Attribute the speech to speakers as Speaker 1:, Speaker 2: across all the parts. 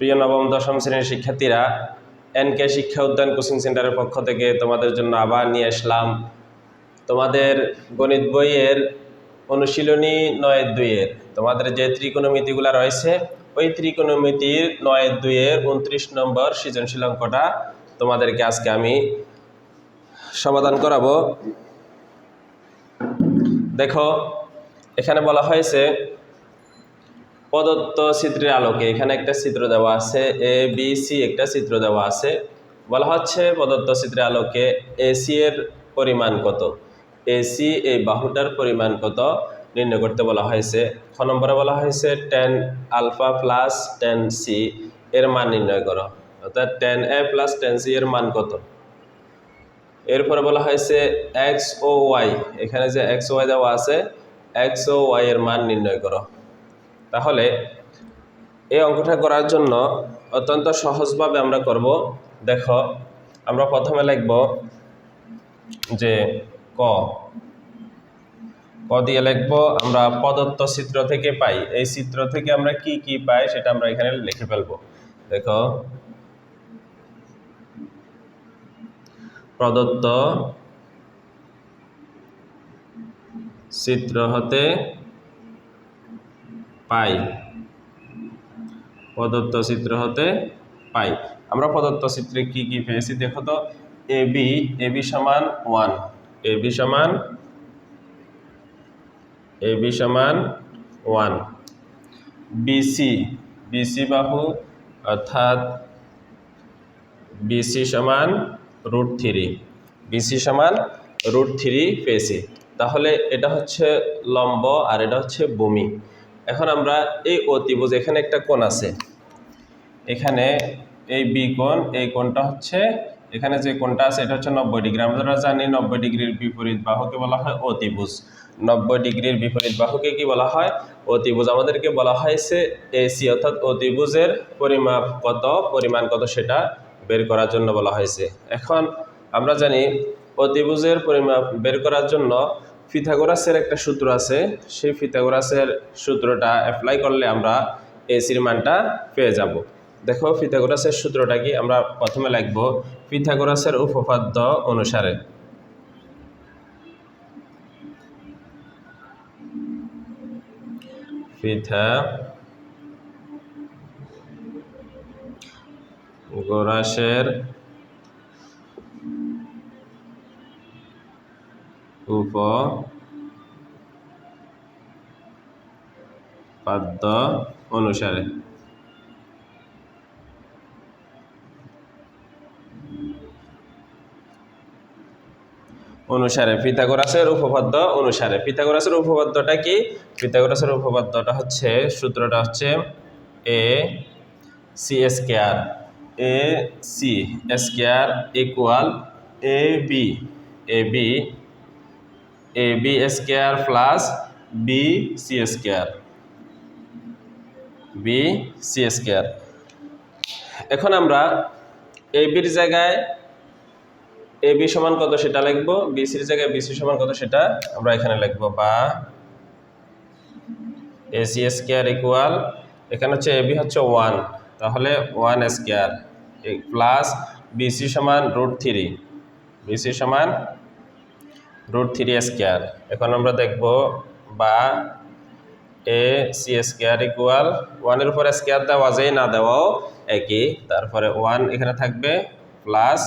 Speaker 1: প্রিয় নবম, দশম শ্রেণির শিক্ষার্থীরা এনকে শিক্ষা উদ্যান কোচিং সেন্টারের পক্ষ থেকে তোমাদের জন্য আবার নিয়ে আসলাম তোমাদের গণিত বইয়ের অনুশীলনী নয় দুইয়ের। তোমাদের যে ত্রিকোণমিতিগুলো রয়েছে, ওই ত্রিকোণমিতির নয় দুইয়ের উনত্রিশ নম্বর সৃজনশীল অঙ্কটা তোমাদেরকে আজকে আমি সমাধান করাবো। দেখো, এখানে বলা হয়েছে প্রদত্ত চিত্রের আলোকে এখানে একটা চিত্র দেওয়া আছে এ বি সি একটা চিত্র দেওয়া আছে। বলা হচ্ছে প্রদত্ত চিত্রের আলোকে এসি এর পরিমাণ কত? এসি এই বাহুটার পরিমাণ কত? নির্ণয় করতে বলা হয়েছে। খ নম্বরে বলা হয়েছে tan alpha plus tan C এর মান নির্ণয় করো। অর্থাৎ tan A plus tan C এর মান কত? এরপরে বলা হয়েছে এক্স ও ওয়াই এখানে যে এক্স ওয়াই দেওয়া আছে এক্স ও ওয়াই এর মান নির্ণয় করো। তাহলে এই অঙ্কটা করার জন্য অত্যন্ত সহজভাবে আমরা করব। দেখো, আমরা প্রথমে লিখব যে ক। ক দিয়ে লিখব, আমরা প্রদত্ত চিত্র থেকে পাই। এই চিত্র থেকে আমরা কি কি পাই সেটা আমরা এখানে লিখে ফেলব। দেখো, প্রদত্ত চিত্র হতে পাই। প্রদত্ত চিত্র হতে পাই। আমরা প্রদত্ত চিত্রে কি কি পেয়েছি দেখো তো? এ, বি এ, বি সমান ওয়ান। এ, বি সমান এ, বি সমান ওয়ান। বিসি বিসি বাহু অর্থাৎ বিসি সমান রুট থ্রি। বিসি সমান রুট থ্রি পেয়েছি। তাহলে এটা হচ্ছে লম্ব আর এটা হচ্ছে ভূমি। এখন আমরা এই অতিভুজ এখানে একটা কোণ আছে। এখানে এই বি কোণ, এই কোণটা হচ্ছে, এখানে যে কোণটা আছে, এটা হচ্ছে নব্বই ডিগ্রি। আমরা জানি, নব্বই ডিগ্রির বিপরীত বাহুকে বলা হয় অতিভুজ নব্বই ডিগ্রির বিপরীত বাহুকে কি বলা হয়? অতিভুজ আমাদেরকে বলা হয়েছে এসি অর্থাৎ অতিভুজের পরিমাপ কত, পরিমাণ কত সেটা বের করার জন্য বলা হয়েছে। এখন আমরা জানি অতিভুজের পরিমাপ বের করার জন্য ফিথাগোরাসের একটা সূত্র আছে। সেই ফিথাগোরাসের সূত্রটা অ্যাপ্লাই করলে আমরা এসির মানটা পেয়ে যাব। দেখো ফিথাগোরাসের সূত্রটা কি? আমরা প্রথমে লিখব ফিথাগোরাসের উপপাদ্য অনুসারে। ফিথা গোরাসের উপ পাদ্য অনুসারে। অনুসারে পিথাগোরাসের উপপাদ্য, অনুসারে পিথাগোরাসের উপপাদ্যটা কি? পিথাগোরাসের উপপাদ্যটা হচ্ছে, সূত্রটা হচ্ছে A C square, A C square equal A B A B A B square plus B C square B C square এখন আমরা এ বির জায়গায় এ বি সমান কত সেটা লিখব। বিসির জায়গায় বিসি সমান কত সেটা আমরা এখানে লিখব। বা এ সি স্কোয়ার ইকুয়াল এখানে হচ্ছে এ বি হচ্ছে ওয়ান তাহলে ওয়ান স্কোয়ার প্লাস বিসি সমান রুট থ্রি বিসি সমান রুট থ্রি স্কোয়ার এখন আমরা দেখব বা এ সি স্কোয়ার ইকুয়াল ওয়ানের উপর স্কোয়ার দেওয়া যায়, না দেওয়াও একই। তারপরে ওয়ান এখানে থাকবে প্লাস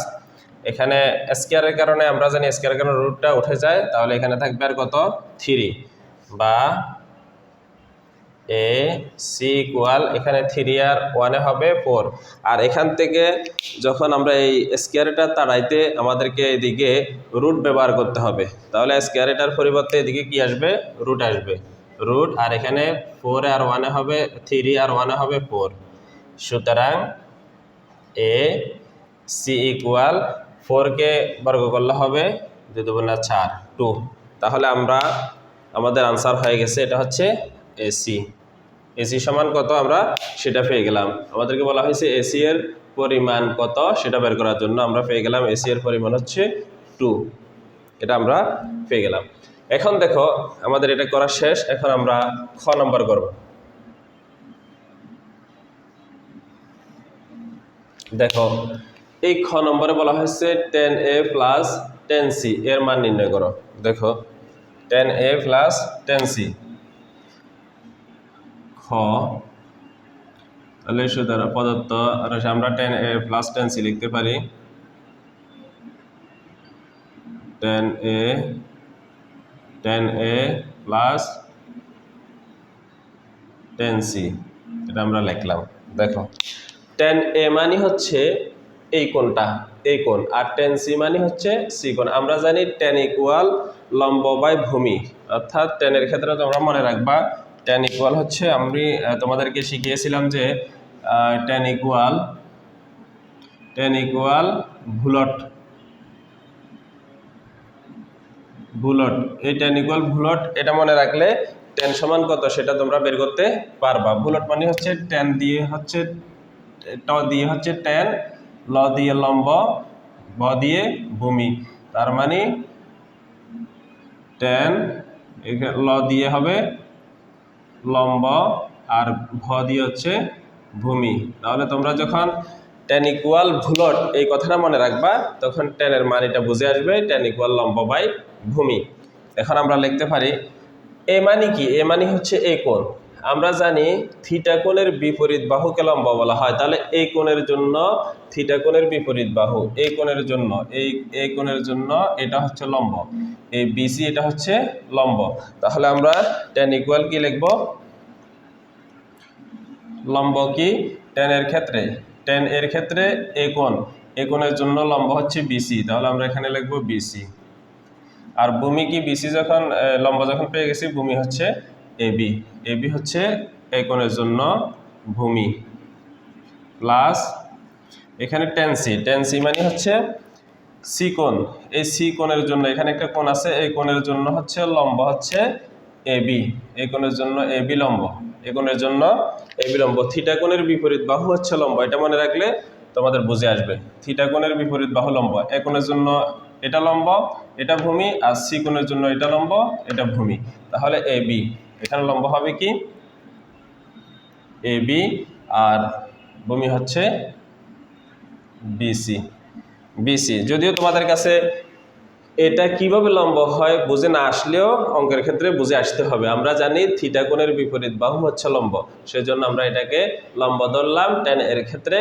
Speaker 1: এখানে স্কোয়ারের কারণে আমরা জানি স্কোয়ারের কারণে রুটটা উঠে যায়, তাহলে এখানে থাকবে আর কত? থ্রি বা এ সি ইকুয়াল এখানে থ্রি আর ওয়ানে হবে ফোর আর এখান থেকে যখন আমরা এই স্কোয়ারটা তাড়াইতে আমাদেরকে এদিকে রুট ব্যবহার করতে হবে, তাহলে স্কোয়ারটার পরিবর্তে এদিকে কি আসবে? রুট আসবে। রুট আর এখানে ফোর আর ওয়ানে হবে থ্রি আর ওয়ানে হবে ফোর সুতরাং এ সি ইকুয়াল ফোরকে বর্গ করলে হবে দুই দুগুণা চার টু তাহলে আমরা, আমাদের আনসার হয়ে গেছে, এটা হচ্ছে এসি এসি সমান কত আমরা সেটা পেয়ে গেলাম। আমাদেরকে বলা হয়েছে এসি এর পরিমাণ কত সেটা বের করার জন্য আমরা পেয়ে গেলাম এসি এর পরিমাণ হচ্ছে টু এটা আমরা পেয়ে গেলাম। এখন দেখো, আমাদের এটা করা শেষ। এখন আমরা খ নম্বর করব। দেখো, এই খ নম্বরে বলা হয়েছে tan A plus tan C এর মান নির্ণয় করো। দেখো tan A plus tan C খ তাহলে সুতরাং প্রদত্ত আমরা tan A plus tan C লিখতে পারি। Tan A tan A plus tan C, এটা আমরা লিখলাম। দেখো টেন এ মানে হচ্ছে এই কোণটা, এই কোণ, আর টেন সি মানে হচ্ছে সি কোণ। আমরা জানি টেন ইকুয়াল লম্ব বাই ভূমি, অর্থাৎ টেনের ক্ষেত্রে তোমরা মনে রাখবা টেন ইকুয়াল হচ্ছে, আমি তোমাদেরকে শিখিয়েছিলাম যে টেন ইকুয়াল টেন ইকুয়াল ভুলট। ভুলট। এই টেন ইকুয়াল ভুলট, এটা মনে রাখলে টেন সমান কত সেটা তোমরা বের করতে পারবা। ভুলট মানে হচ্ছে টেন দিয়ে হচ্ছে, ট দিয়ে হচ্ছে টেন ল দিয়ে লম্ব, ব দিয়ে ভূমি। তার মানে টেন ল দিয়ে হবে লম্ব আর ভ দিয়ে হচ্ছে ভূমি। তাহলে তোমরা যখন টেন ইকুয়াল ভুলট এই কথাটা মনে রাখবা, তখন টেনের মান এটা বুঝে আসবে টেন ইকুয়াল লম্ব বাই ভূমি। এখন আমরা লিখতে পারি, এ মানে কি? এ মানে হচ্ছে এ কোণ। আমরা জানি থিটা কোণের বিপরীত বাহুকে লম্ব বলা হয়। তাহলে এই কোণের জন্য থিটা কোণের বিপরীত বাহু এই কোণের জন্য এই এই কোণের জন্য এটা হচ্ছে লম্ব এই বিসি এটা হচ্ছে লম্ব। তাহলে আমরা টেন ইকুয়াল কি লিখব? লম্ব কি? টেন এর ক্ষেত্রে টেন এর ক্ষেত্রে এ কোণ, এ কোণের জন্য লম্ব হচ্ছে বিসি তাহলে আমরা এখানে লিখব বিসি আর ভূমি কি? বিসি যখন লম্ব যখন পেয়ে গেছি, ভূমি হচ্ছে এবি এবি হচ্ছে এই কোণের জন্য ভূমি প্লাস এখানে টেনসি টেনসি মানে হচ্ছে সি কোণ। এই সি কোণের জন্য এখানে একটা কোণ আছে, এই কোণের জন্য হচ্ছে লম্ব হচ্ছে এবি এই কোণের জন্য এবি লম্ব। এই জন্য এবি লম্ব। থিটা কোণের বিপরীত বাহু হচ্ছে লম্ব। এটা মনে রাখলে তোমাদের বুঝে আসবে। থিটা কোণের বিপরীত বাহু লম্ব। এ কোণের জন্য এটা লম্ব, এটা ভূমি, আর সি কোণের জন্য এটা লম্ব, এটা ভূমি। তাহলে এ বি এখানে লম্ব হবে কি? এ বি আর ভূমি হচ্ছে বিসি বিসি যদিও তোমাদের কাছে এটা কীভাবে লম্ব হয় বুঝে না আসলেও অঙ্কের ক্ষেত্রে বুঝে আসতে হবে। আমরা জানি থিটা কোণের বিপরীত বাহু হচ্ছে লম্ব। সেজন্য আমরা এটাকে লম্ব ধরলাম টেন এর ক্ষেত্রে।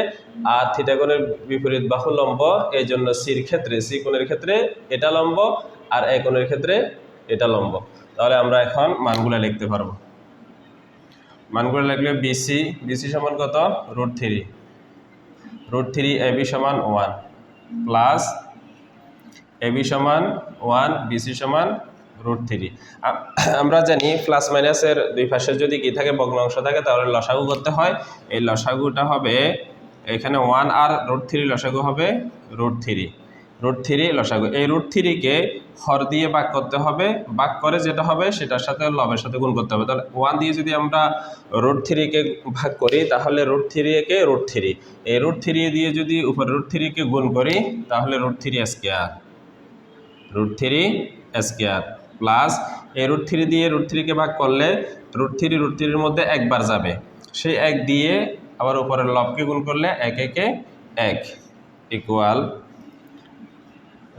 Speaker 1: আর থিটা কোণের বিপরীত বাহু লম্ব, এই জন্য সির ক্ষেত্রে সি কোণের ক্ষেত্রে এটা লম্ব, আর এ কোণের ক্ষেত্রে এটা লম্ব। তাহলে আমরা এখন মানগুলো লিখতে পারব। মানগুলো লিখলে বিসি বিসি সমান কত? Root three root three AB সমান ওয়ান প্লাস এবি সমান ওয়ান বিসি সমান রুট থ্রি আমরা জানি প্লাস মাইনাসের দুই পাশে যদি কি থাকে, ভগ্নাংশ থাকে, তাহলে লসাগু করতে হয়। এই লসাগুটা হবে এখানে ওয়ান আর রুট থ্রি লসাগু হবে রুট থ্রি রুট থ্রি লসাগু এই রুট থ্রিকে হর দিয়ে ভাগ করতে হবে ভাগ করে যেটা হবে সেটার সাথে লবের সাথে গুণ করতে হবে তাহলে ওয়ান দিয়ে যদি আমরা রুট থ্রিকে ভাগ করি তাহলে রুট থ্রিকে রুট থ্রি এই রুট থ্রি দিয়ে যদি উপরে রুট থ্রিকে গুণ করি তাহলে root three square root three square plus এই রুট থ্রি দিয়ে রুট থ্রিকে ভাগ করলে রুট থ্রি রুট থ্রির মধ্যে একবার যাবে সেই এক দিয়ে আবার উপরের লবকে গুণ করলে এক একে এক ইকুয়াল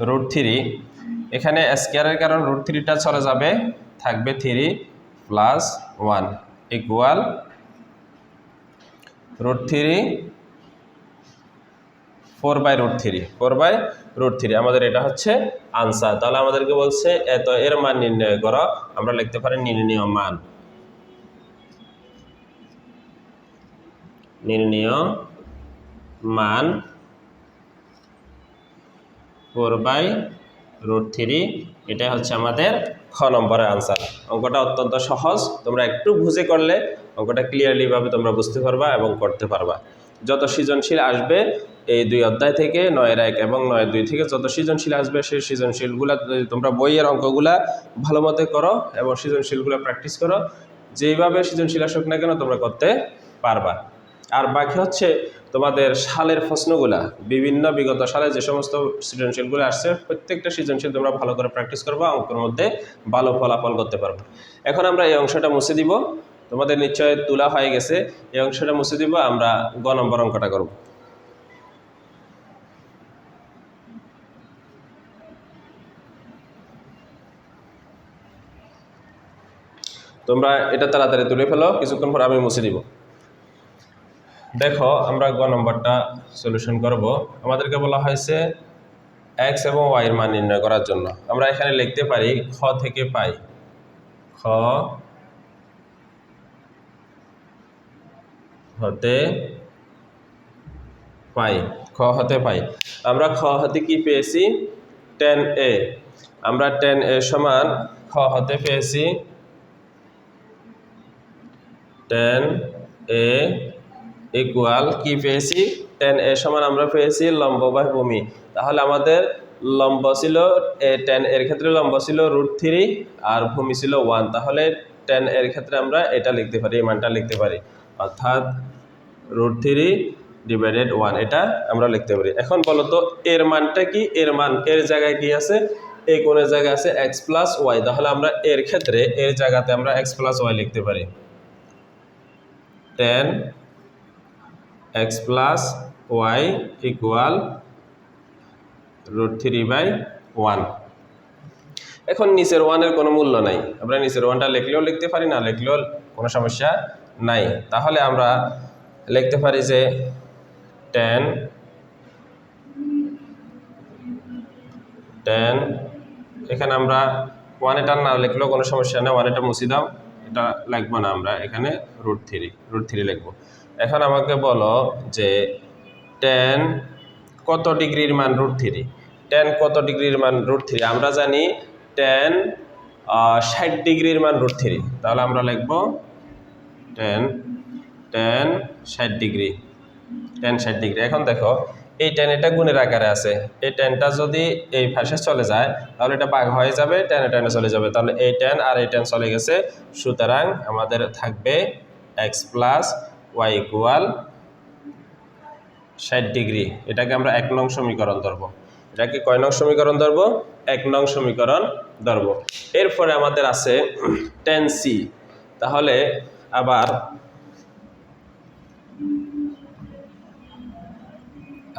Speaker 1: রুট থ্রি এখানে স্কোয়ারের কারণ রুট থ্রিটা চলে যাবে, থাকবে three plus one equal root three four by root three four by root three আমাদের এটা হচ্ছে আনসার তাহলে আমাদেরকে বলছে এত এর মান নির্ণয় করো, আমরা লিখতে পারি নির্ণীয় মান। নির্ণীয় মান ফোর বাই রুট থ্রি এটা হচ্ছে আমাদের খ নম্বরের আনসার অঙ্কটা অত্যন্ত সহজ, তোমরা একটু বুঝে করলে অঙ্কটা ক্লিয়ারলিভাবে তোমরা বুঝতে পারবা এবং করতে পারবা। যত সৃজনশীল আসবে এই দুই অধ্যায় থেকে, নয়ের এক এবং নয়ের দুই থেকে যত সৃজনশীল আসবে, সেই সৃজনশীলগুলা তোমরা বইয়ের অঙ্কগুলা ভালো মতো করো এবং সৃজনশীলগুলো প্র্যাকটিস করো, যেইভাবে সৃজনশীল আসুক না কেন তোমরা করতে পারবা। আর বাকি হচ্ছে তোমাদের সালের প্রশ্নগুলা, বিভিন্ন বিগত সালে যে সমস্ত সৃজনশীলগুলো আসছে, প্রত্যেকটা সৃজনশীল তোমরা ভালো করে প্র্যাকটিস করব, অঙ্কের মধ্যে ভালো ফলাফল করতে পারব। এখন আমরা এই অংশটা মুছে দিব। তোমাদের নিশ্চয় তোলা হয়ে গেছে। এই অংশটা মুছে দিব, আমরা গ নম্বর অঙ্কটা করব। তোমরা এটা তাড়াতাড়ি তুলে ফেলো, কিছুক্ষণ পর আমি মুছে দিব। দেখো, আমরা গ নম্বরটা সলিউশন করব। আমাদেরকে বলা হয়েছে এক্স এবং ওয়াই এর মান নির্ণয় করার জন্য। আমরা এখানে লিখতে পারি খ থেকে পাই। খ হতে পাই। খ হতে পাই। আমরা খ হতে কি পেয়েছি? টেন এ আমরা টেন এ সমান খ হতে পেয়েছি। টেন এ ইকুয়াল কি পেয়েছি? টেন এ সমান আমরা পেয়েছি লম্ব বাই ভূমি। তাহলে আমাদের লম্ব ছিল টেন এর ক্ষেত্রে লম্ব ছিল রুট থ্রি আর ভূমি ছিল ওয়ান তাহলে টেন এর ক্ষেত্রে আমরা এটা লিখতে পারি, এই মানটা লিখতে পারি। অর্থাৎ রুট থ্রি ডিভাইডেড ওয়ান এটা আমরা লিখতে পারি। এখন বলো তো, এর মানটা কি? এর মান এর জায়গায় কি আছে? এই কোণের জায়গায় আছে এক্স প্লাস ওয়াই তাহলে আমরা এর ক্ষেত্রে এর জায়গাতে আমরা এক্স প্লাস ওয়াই লিখতে পারি। Tan X plus Y equal root three by one এখন নিচের ওয়ানের কোনো মূল্য নাই। আমরা নিচের ওয়ানটা লিখলেও লিখতে পারি, না লিখলেও কোনো সমস্যা নাই। তাহলে আমরা লিখতে পারি যে টেন টেন এখানে আমরা ওয়ান এটা না লিখলেও কোনো সমস্যা নেই ওয়ান এটা মুছি দাও, এটা লিখব না আমরা, এখানে রুট থ্রি রুট থ্রি লিখব। এখন আমাকে বলো যে টেন কত ডিগ্রির মান রুট থ্রি টেন কত ডিগ্রির মান রুট থ্রি আমরা জানি টেন ষাট ডিগ্রির মান রুট থ্রি তাহলে আমরা লিখব টেন টেন ষাট ডিগ্রি। টেন ষাট ডিগ্রি। এখন দেখো, এই টেন এটা গুণের আকারে আছে। এই টেনটা যদি এই পাশে চলে যায়, তাহলে এটা ভাগ হয়ে যাবে টেনে টেনে চলে যাবে। তাহলে এই টেন আর এই টেন চলে গেছে। সুতরাং আমাদের থাকবে এক্স প্লাস ওয়াই ইকুয়াল ষাট ডিগ্রি। এটাকে আমরা এক নং সমীকরণ ধরবো। এটাকে কয় নং সমীকরণ ধরবো? এক নং সমীকরণ ধরবো। এরপরে আমাদের আছে টেন সি তাহলে আবার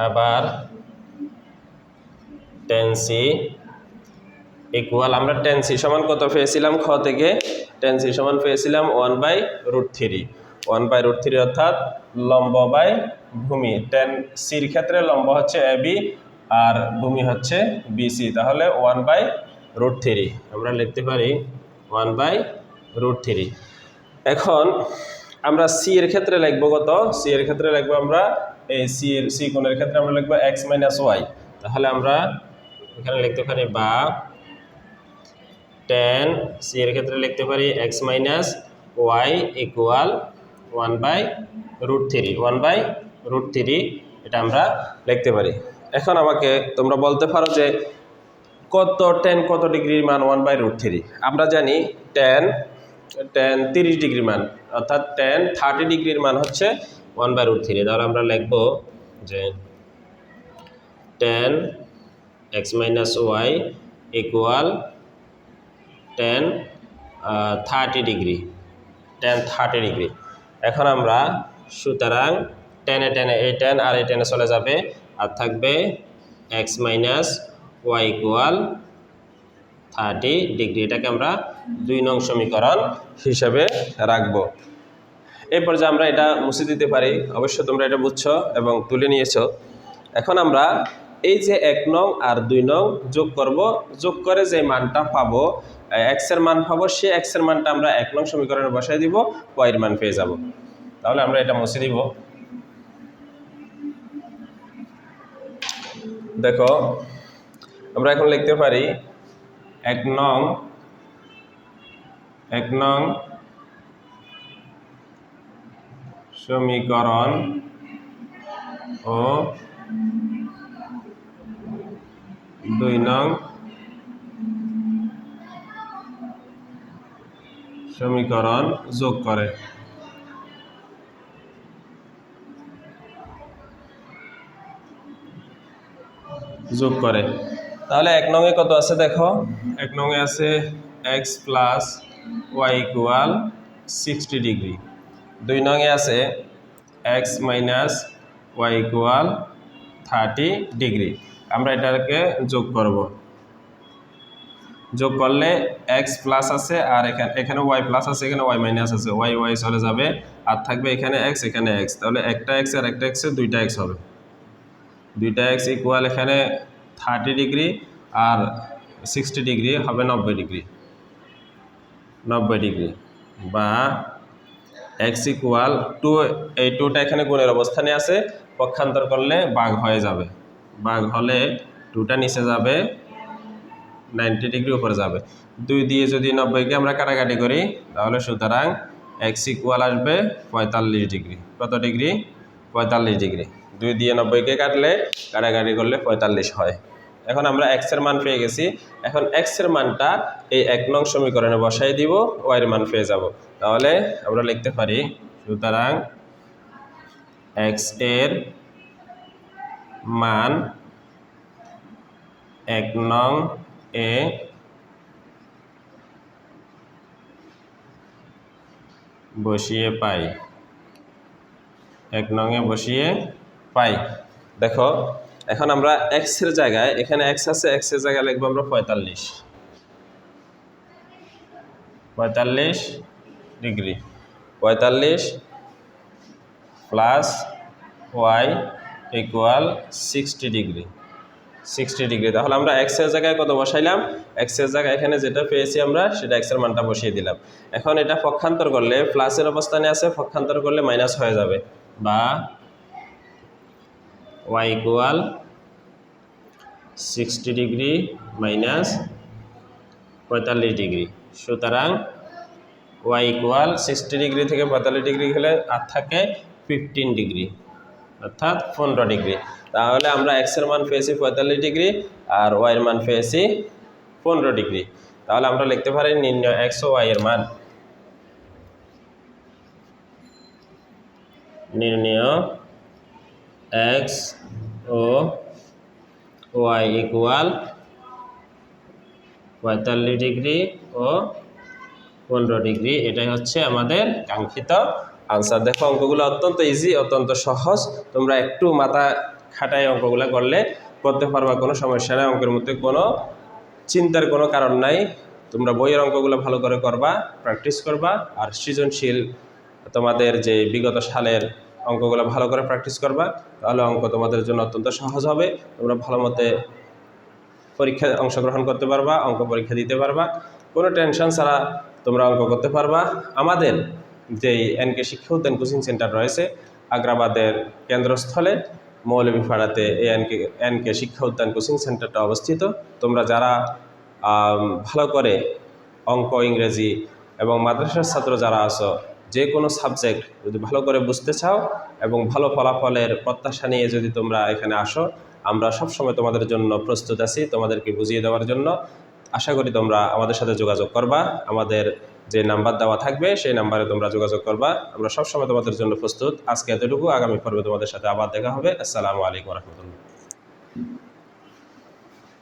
Speaker 1: আবার টেন সি ইকুয়াল আমরা টেন সমান কত পেয়েছিলাম? খ থেকে টেন সমান পেয়েছিলাম one by root three one by root three অর্থাৎ লম্ব বাই ভূমি। টেন সির ক্ষেত্রে লম্ব হচ্ছে এ বি আর ভূমি হচ্ছে বিসি তাহলে ওয়ান বাই রুট থ্রি, আমরা লিখতে পারি ওয়ান বাই রুট থ্রি। এখন আমরা সি এর ক্ষেত্রে লিখব কত? সি এর ক্ষেত্রে লিখব আমরা এই সি এর সি কোণের ক্ষেত্রে আমরা লিখব এক্স মাইনাস ওয়াই তাহলে আমরা এখানে লিখতে পারি বা টেন সি এর ক্ষেত্রে লিখতে পারি X minus Y equal one by root three one by root three এটা আমরা লিখতে পারি। এখন আমাকে তোমরা বলতে পারো যে কত টেন কত ডিগ্রির মান ওয়ান বাই রুট থ্রি আমরা জানি টেন টেন তিরিশ ডিগ্রি মান, অর্থাৎ টেন থার্টি ডিগ্রির মান হচ্ছে ওয়ান বাই রুট থ্রি তাহলে আমরা লিখব যে tan X minus Y equal tan thirty degree tan thirty degree. এখন আমরা সুতরাং টেনে টেনে এই টেন আর এই টেনে চলে যাবে আর থাকবে X minus Y equal thirty degree এটাকে আমরা দুই নং সমীকরণ হিসেবে রাখব। এরপর যে আমরা এটা মুছে দিতে পারি অবশ্য তোমরা এটা বুঝছ এবং তুলে নিয়েছো। এখন আমরা এই যে এক নং আর দুই নং যোগ করব, যোগ করে যে মানটা পাবো এক্সের মান পাবো, সে এক্সের মানটা আমরা এক নং সমীকরণে বসাই দিব ওয়াই এর মান পেয়ে যাব। তাহলে আমরা এটা মুছে দিব। দেখো, আমরা এখন লিখতে পারি এক নং এক নং সমীকরণ ও দুই নং সমীকরণ যোগ করে। যোগ করে। তাহলে এক নঙে কত আছে দেখো? এক নঙে আছে X plus Y equal sixty degree দুই নঙে আছে X minus Y equal thirty degree আমরা এটাকে যোগ করব। যোগ করলে এক্স প্লাস আছে আর এখানে এখানে ওয়াই প্লাস আছে, এখানে ওয়াই মাইনাস আছে। ওয়াই ওয়াই চলে যাবে আর থাকবে এখানে এক্স এখানে এক্স তাহলে একটা এক্স আর একটা এক্সে দুইটা এক্স হবে। দুইটা এক্স ইকুয়াল এখানে থার্টি ডিগ্রি আর সিক্সটি ডিগ্রি হবে নব্বই ডিগ্রি নব্বই ডিগ্রি বা এক্স ইকুয়াল টু এই টুটা এখানে গুণের অবস্থানে আছে। পক্ষান্তর করলে বাঘ হয়ে যাবে। বাঘ হলে টুটা নিচে যাবে। নাইনটি ডিগ্রি উপরে যাবে। দুই দিয়ে যদি নব্বইকে আমরা কাটাকাটি করি, তাহলে সুতরাং এক্স ইকুয়াল আসবে পঁয়তাল্লিশ ডিগ্রি। কত ডিগ্রি? পঁয়তাল্লিশ ডিগ্রি। দুই দিয়ে নব্বইকে কাটলে কাটাকাটি করলে পঁয়তাল্লিশ হয়। এখন আমরা এক্সের মান পেয়ে গেছি। এখন এক্সের মানটা এই এক নং সমীকরণে বসাই দিব ওয়াইয়ের মান পেয়ে যাব। তাহলে আমরা লিখতে পারি, সুতরাং এক্সের মান এক নং এ বসিয়ে পাই। এক নংয়ে বসিয়ে পাই। দেখো, এখন আমরা এক্সের জায়গায়, এখানে এক্স আছে এক্সের জায়গায় লিখব আমরা পঁয়তাল্লিশ। পঁয়তাল্লিশ ডিগ্রি। পঁয়তাল্লিশ plus Y equal sixty degree. Sixty degree. তাহলে আমরা এক্সের জায়গায় কত বসাইলাম? এক্সের জায়গায় এখানে যেটা পেয়েছি আমরা, সেটা এক্সের মানটা বসিয়ে দিলাম। এখন এটা পক্ষান্তর করলে প্লাসের অবস্থানে আছে, পক্ষান্তর করলে মাইনাস হয়ে যাবে। বা Y equal sixty degree minus পঁয়তাল্লিশ ডিগ্রি। সুতরাং ওয়াই ইকুয়াল সিক্সটি ডিগ্রি থেকে পঁয়তাল্লিশ ডিগ্রি হলে আর থাকে ফিফটিন ডিগ্রি, অর্থাৎ পনেরো ডিগ্রি। তাহলে আমরা এক্সের মান পেয়েছি পঁয়তাল্লিশ ডিগ্রি আর ওয়াইয়ের মান পেয়েছি পনেরো ডিগ্রি। তাহলে আমরা লিখতে পারি নির্ণয় এক্স ও ওয়াইয়ের মান। নির্ণয় এক্স ও ওয়াই ইকুয়াল পঁয়তাল্লিশ ডিগ্রি ও পনেরো ডিগ্রি। এটাই হচ্ছে আমাদের কাঙ্ক্ষিত আনসার দেখো, অঙ্কগুলো অত্যন্ত ইজি অত্যন্ত সহজ। তোমরা একটু মাথা খাটায় অঙ্কগুলো করলে করতে পারবা কোনো সমস্যা নেই, অঙ্কের মধ্যে কোনো চিন্তার কোনো কারণ নাই। তোমরা বইয়ের অঙ্কগুলো ভালো করে করবা প্র্যাকটিস করবা, আর সৃজনশীল তোমাদের যে বিগত সালের অঙ্কগুলো ভালো করে প্র্যাকটিস করবা, তাহলে অঙ্ক তোমাদের জন্য অত্যন্ত সহজ হবে। তোমরা ভালো মতে পরীক্ষায় অংশগ্রহণ করতে পারবা, অঙ্ক পরীক্ষা দিতে পারবা। কোনো টেনশন ছাড়া তোমরা অঙ্ক করতে পারবা। আমাদের যেই এনকে শিক্ষা উদ্যান কোচিং সেন্টার রয়েছে, আগ্রাবাদের কেন্দ্রস্থলে মৌলভীপাড়াতে এই এনকে এনকে শিক্ষা উদ্যান কোচিং সেন্টারটা অবস্থিত। তোমরা যারা ভালো করে অঙ্ক, ইংরেজি এবং মাদ্রাসার ছাত্র যারা আছো, যে কোনো সাবজেক্ট যদি ভালো করে বুঝতে চাও এবং ভালো ফলাফলের প্রত্যাশা নিয়ে যদি তোমরা এখানে আসো, আমরা সবসময় তোমাদের জন্য প্রস্তুত আছি তোমাদেরকে বুঝিয়ে দেওয়ার জন্য। আশা করি তোমরা আমাদের সাথে যোগাযোগ করবা। আমাদের যে নাম্বার দেওয়া থাকবে, সেই নাম্বারে তোমরা যোগাযোগ করবা। আমরা সবসময় তোমাদের জন্য প্রস্তুত। আজকে এতটুকু। আগামী পর্বে তোমাদের সাথে আবার দেখা হবে। আসসালামু আলাইকুম রহমতুল্লাহ।